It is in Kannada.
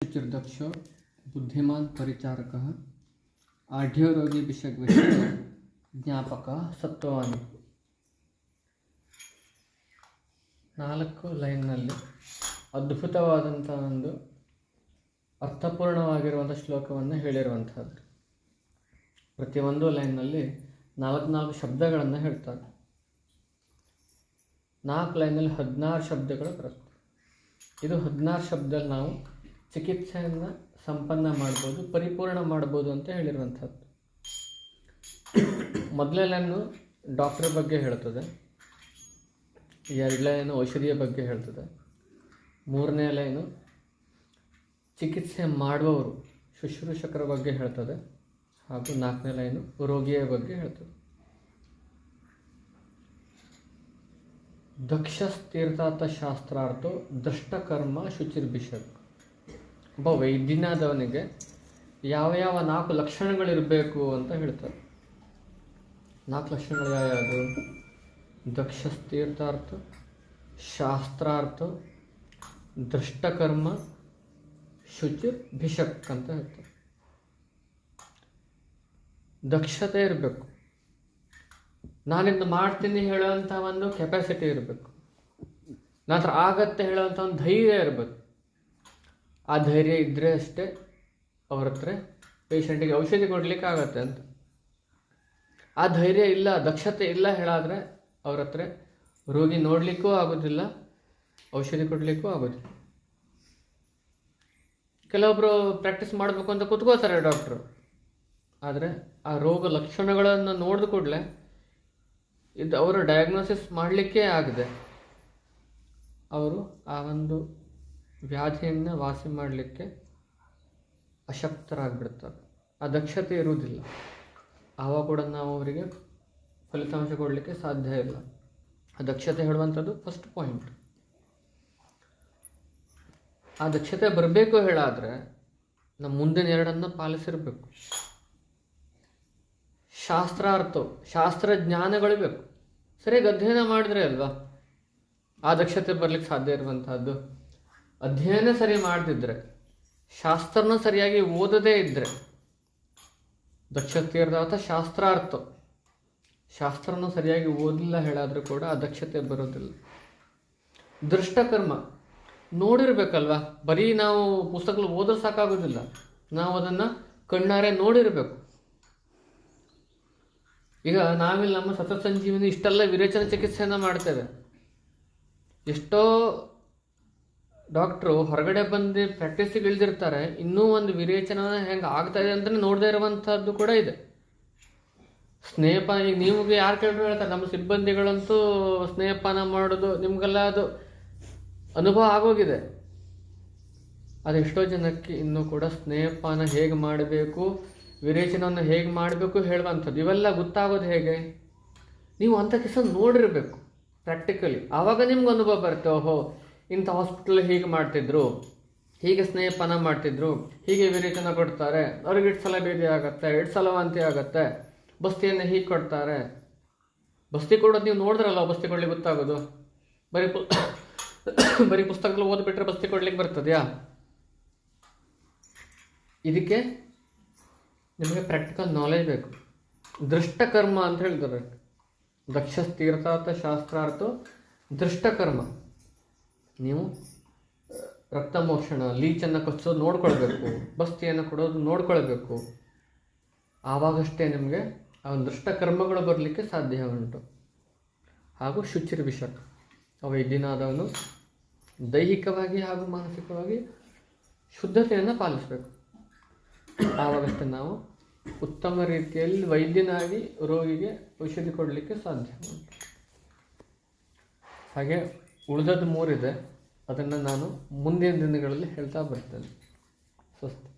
शुचिर्दक्षो बुद्धिमान् परिचारकः आढ्योरोगी विषग्विषय ಜ್ಞಾಪಕ ಸತ್ವವಾನಿ ನಾಲ್ಕು ಲೈನ್ನಲ್ಲಿ ಅದ್ಭುತವಾದಂಥ ಒಂದು ಅರ್ಥಪೂರ್ಣವಾಗಿರುವಂಥ ಶ್ಲೋಕವನ್ನು ಹೇಳಿರುವಂಥದ್ದು ಪ್ರತಿಯೊಂದು ಲೈನ್ನಲ್ಲಿ ನಾಲ್ಕು ನಾಲ್ಕು ಶಬ್ದಗಳನ್ನು ಹೇಳ್ತಾರೆ ನಾಲ್ಕು ಲೈನಲ್ಲಿ ಹದಿನಾರು ಶಬ್ದಗಳು ಬರುತ್ತೆ ಇದು ಹದಿನಾರು ಶಬ್ದದಲ್ಲಿ ನಾವು ಚಿಕಿತ್ಸೆಯನ್ನು ಸಂಪನ್ನ ಮಾಡ್ಬೋದು, ಪರಿಪೂರ್ಣ ಮಾಡ್ಬೋದು ಅಂತ ಹೇಳಿರುವಂಥದ್ದು. ಮೊದಲನೇ ಲೈನು ಡಾಕ್ಟರ್ ಬಗ್ಗೆ ಹೇಳ್ತದೆ. ಎರಡನೇ ಲೈನು ಔಷಧಿಯ ಬಗ್ಗೆ ಹೇಳ್ತದೆ. ಮೂರನೇ ಲೈನು ಚಿಕಿತ್ಸೆ ಮಾಡುವವರು ಶುಶ್ರೂಷಕರ ಬಗ್ಗೆ ಹೇಳ್ತದೆ. ಹಾಗೂ ನಾಲ್ಕನೇ ಲೈನು ರೋಗಿಯ ಬಗ್ಗೆ ಹೇಳ್ತದೆ. ದಕ್ಷ ತೀರ್ಥಾರ್ಥ ಶಾಸ್ತ್ರಾರ್ಥ ದಷ್ಟಕರ್ಮ ಶುಚಿರ್ಭಿಷಕ್ ಒಬ್ಬ ವೈದ್ಯನಾದವನಿಗೆ ಯಾವ ಯಾವ ನಾಲ್ಕು ಲಕ್ಷಣಗಳಿರಬೇಕು ಅಂತ ಹೇಳ್ತಾರೆ. ನಾಲ್ಕು ಲಕ್ಷಣಗಳು ಯಾವ್ಯಾವುದು? ದಕ್ಷ ತೀರ್ಥಾರ್ಥ ಶಾಸ್ತ್ರಾರ್ಥ, ದೃಷ್ಟಕರ್ಮ, ಶುಚಿ, ಭಿಷಕ್ ಅಂತ ಹೇಳ್ತಾರೆ. ದಕ್ಷತೆ ಇರಬೇಕು. ನಾನಿಂದು ಮಾಡ್ತೀನಿ ಹೇಳೋವಂಥ ಒಂದು ಕೆಪಾಸಿಟಿ ಇರಬೇಕು. ನಂತರ ಆಗತ್ತೆ ಹೇಳೋವಂಥ ಒಂದು ಧೈರ್ಯ ಇರಬೇಕು. ಆ ಧೈರ್ಯ ಇದ್ದರೆ ಅಷ್ಟೇ ಅವ್ರ ಹತ್ರ ಪೇಷಂಟಿಗೆ ಔಷಧಿ ಕೊಡಲಿಕ್ಕೆ ಆಗತ್ತೆ ಅಂತ. ಆ ಧೈರ್ಯ ಇಲ್ಲ, ದಕ್ಷತೆ ಇಲ್ಲ ಹೇಳಾದರೆ ಅವ್ರ ಹತ್ರ ರೋಗಿ ನೋಡಲಿಕ್ಕೂ ಆಗೋದಿಲ್ಲ, ಔಷಧಿ ಕೊಡಲಿಕ್ಕೂ ಆಗೋದಿಲ್ಲ. ಕೆಲವೊಬ್ಬರು ಪ್ರಾಕ್ಟೀಸ್ ಮಾಡಬೇಕು ಅಂತ ಕೂತ್ಕೋತಾರೆ ಡಾಕ್ಟ್ರು ಆದರೆ ಆ ರೋಗ ಲಕ್ಷಣಗಳನ್ನು ನೋಡಿದ ಕೂಡಲೇ ಇದು ಅವರು ಡಯಾಗ್ನೋಸಿಸ್ ಮಾಡಲಿಕ್ಕೆ ಆಗದೆ. ಅವರು ಆ ಒಂದು ವ್ಯಾಧಿಯನ್ನು ವಾಸಿ ಮಾಡಲಿಕ್ಕೆ ಅಶಕ್ತರಾಗ್ಬಿಡ್ತಾರೆ. ಆ ದಕ್ಷತೆ ಇರುವುದಿಲ್ಲ. ಆವಾಗ ಕೂಡ ನಾವು ಅವರಿಗೆ ಫಲಿತಾಂಶ ಕೊಡಲಿಕ್ಕೆ ಸಾಧ್ಯ ಇಲ್ಲ. ಆ ದಕ್ಷತೆ ಹೇಳುವಂಥದ್ದು ಫಸ್ಟ್ ಪಾಯಿಂಟ್ ಆ ದಕ್ಷತೆ ಬರಬೇಕು ಹೇಳಾದರೆ ನಮ್ಮ ಮುಂದಿನ ಎರಡನ್ನು ಪಾಲಿಸಿರಬೇಕು. ಶಾಸ್ತ್ರಾರ್ಥ ಶಾಸ್ತ್ರ ಜ್ಞಾನಗಳು ಬೇಕು. ಸರಿಯಾಗಿ ಅಧ್ಯಯನ ಮಾಡಿದ್ರೆ ಅಲ್ವಾ? ಆ ದಕ್ಷತೆ ಬರ್ಲಿಕ್ಕೆ ಸಾಧ್ಯ ಇರುವಂತಹದ್ದು. ಅಧ್ಯಯನ ಸರಿ ಮಾಡದಿದ್ರೆ, ಶಾಸ್ತ್ರನ ಸರಿಯಾಗಿ ಓದದೇ ಇದ್ದರೆ ದಕ್ಷತೆ ಇರೋದಾತ ಶಾಸ್ತ್ರಾರ್ಥ. ಶಾಸ್ತ್ರನ ಸರಿಯಾಗಿ ಓದಿಲ್ಲ ಹೇಳಾದರೂ ಕೂಡ ಆ ದಕ್ಷತೆ ಬರೋದಿಲ್ಲ. ದೃಷ್ಟಕರ್ಮ. ನೋಡಿರ್ಬೇಕಲ್ವಾ? ಬರೀ ನಾವು ಪುಸ್ತಕಗಳು ಓದ್ರೆ ಸಾಕಾಗೋದಿಲ್ಲ. ನಾವು ಅದನ್ನು ಕಣ್ಣಾರೆ ನೋಡಿರಬೇಕು. ಈಗ ನಾವಿಲ್ಲಿ ನಮ್ಮ ಸತತ ಸಂಜೀವಿನಿ ಇಷ್ಟೆಲ್ಲ ವಿರೇಚನ ಚಿಕಿತ್ಸೆಯನ್ನು ಮಾಡ್ತೇವೆ. ಎಷ್ಟೋ ಡಾಕ್ಟ್ರು ಹೊರಗಡೆ ಬಂದು ಪ್ರಾಕ್ಟೀಸಿಗೆ ಇಳಿದಿರ್ತಾರೆ ಇನ್ನೂ ಒಂದು ವಿರೇಚನ ಹೆಂಗೆ ಆಗ್ತಾ ಇದೆ ಅಂತಲೇ ನೋಡದೇ ಇರುವಂಥದ್ದು ಕೂಡ ಇದೆ. ಸ್ನೇಹಪಾನ ಈಗ ನಿಮಗೆ ಯಾರು ಕೇಳಿದ್ರು ಹೇಳ್ತಾರೆ, ನಮ್ಮ ಸಿಬ್ಬಂದಿಗಳಂತೂ ಸ್ನೇಹಪಾನ ಮಾಡೋದು, ನಿಮಗೆಲ್ಲ ಅದು ಅನುಭವ ಆಗೋಗಿದೆ. ಅದು ಎಷ್ಟೋ ಜನಕ್ಕೆ ಇನ್ನೂ ಕೂಡ ಸ್ನೇಹಪಾನ ಹೇಗೆ ಮಾಡಬೇಕು ವಿರೇಚನವನ್ನು ಹೇಗೆ ಮಾಡಬೇಕು ಹೇಳುವಂಥದ್ದು, ಇವೆಲ್ಲ ಗೊತ್ತಾಗೋದು ಹೇಗೆ? ನೀವು ಅಂಥ ಕೆಲಸ ನೋಡಿರಬೇಕು ಪ್ರಾಕ್ಟಿಕಲಿ ಆವಾಗ ನಿಮ್ಗೆ ಅನುಭವ ಬರುತ್ತೆ, ಓಹೋ ಇಂಥ ಹಾಸ್ಪಿಟಲ್ ಹೀಗೆ ಮಾಡ್ತಿದ್ರು, ಹೀಗೆ ಸ್ನೇಹಪಾನ ಮಾಡ್ತಿದ್ರು, ಹೀಗೆ ವಿರೇಚನ ಕೊಡ್ತಾರೆ, ಅವ್ರಿಗೆ ಎಷ್ಟು ಸಲ ಭೇದಿ ಆಗುತ್ತೆ ಎಷ್ಟು ಸಲ ವಾಂತಿ ಆಗುತ್ತೆ, ಬಸ್ತಿಯನ್ನು ಹೀಗೆ ಕೊಡ್ತಾರೆ. ಬಸ್ತಿ ಕೊಡೋದು ನೀವು ನೋಡಿದ್ರಲ್ಲ ಬಸ್ತಿ ಕೊಡ್ಲಿಕ್ಕೆ ಗೊತ್ತಾಗೋದು? ಬರೀ ಪು, ಬರೀ ಪುಸ್ತಕಗಳು ಓದ್ಬಿಟ್ರೆ ಬಸ್ತಿ ಕೊಡ್ಲಿಕ್ಕೆ ಬರ್ತದೆಯಾ? ಇದಕ್ಕೆ ನಿಮಗೆ ಪ್ರಾಕ್ಟಿಕಲ್ ನಾಲೆಜ್ ಬೇಕು. ದೃಷ್ಟಕರ್ಮ ಅಂತ ಹೇಳ್ತಾರೆ. ದಕ್ಷ ತೀರ್ಥಾರ್ಥ ಶಾಸ್ತ್ರಾರ್ಥ ದೃಷ್ಟಕರ್ಮ. ನೀವು ರಕ್ತ ಮೋಷಣ ಲೀಚನ್ನು ಕಚ್ಚೋದು ನೋಡ್ಕೊಳ್ಬೇಕು, ಬಸ್ತಿಯನ್ನು ಕೊಡೋದು ನೋಡ್ಕೊಳ್ಬೇಕು. ಆವಾಗಷ್ಟೇ ನಿಮಗೆ ಆ ಒಂದು ದೃಷ್ಟಕರ್ಮಗಳು ಬರಲಿಕ್ಕೆ ಸಾಧ್ಯ ಉಂಟು. ಹಾಗೂ ಶುಚಿರ್ ವಿಷಕ್. ಅವ ವೈದ್ಯನಾದವನು ದೈಹಿಕವಾಗಿ ಹಾಗೂ ಮಾನಸಿಕವಾಗಿ ಶುದ್ಧತೆಯನ್ನು ಪಾಲಿಸಬೇಕು. ಆವಾಗಷ್ಟೇ ನಾವು ಉತ್ತಮ ರೀತಿಯಲ್ಲಿ ವೈದ್ಯನಾಗಿ ರೋಗಿಗೆ ಔಷಧಿ ಕೊಡಲಿಕ್ಕೆ ಸಾಧ್ಯ ಹಾಗೆ ಉಳಿದದ್ದು ಮೂರಿದೆ. ಅದನ್ನು ನಾನು ಮುಂದಿನ ದಿನಗಳಲ್ಲಿ ಹೇಳ್ತಾ ಬರ್ತೇನೆ. ಸ್ವಸ್ತಿ.